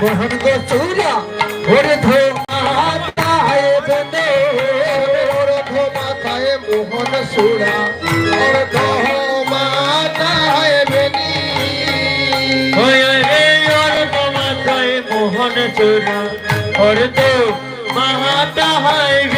মোহন সুরা ওরে ধো মাথায় বেনি ওরে রে মাথায় মোহন সুরা ওরে ধো মাথায়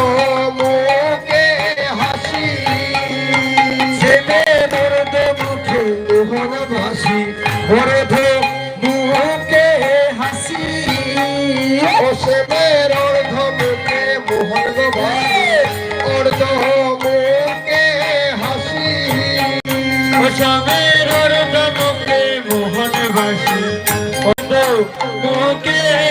সমের মুখে মোহন বাসে মুখে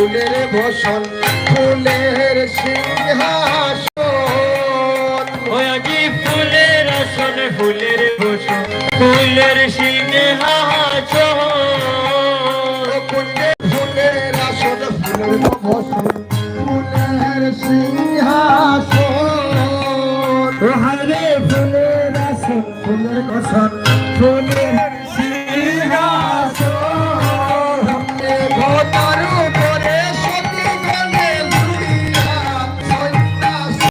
ফুলের বসন ফুলের সিংহাসন। ভয়াজি ফুলের আসন ফুলের বসন ফুলের সিংহাসন। ফুলের আসন ফুলের বসন ফুলের সিংহ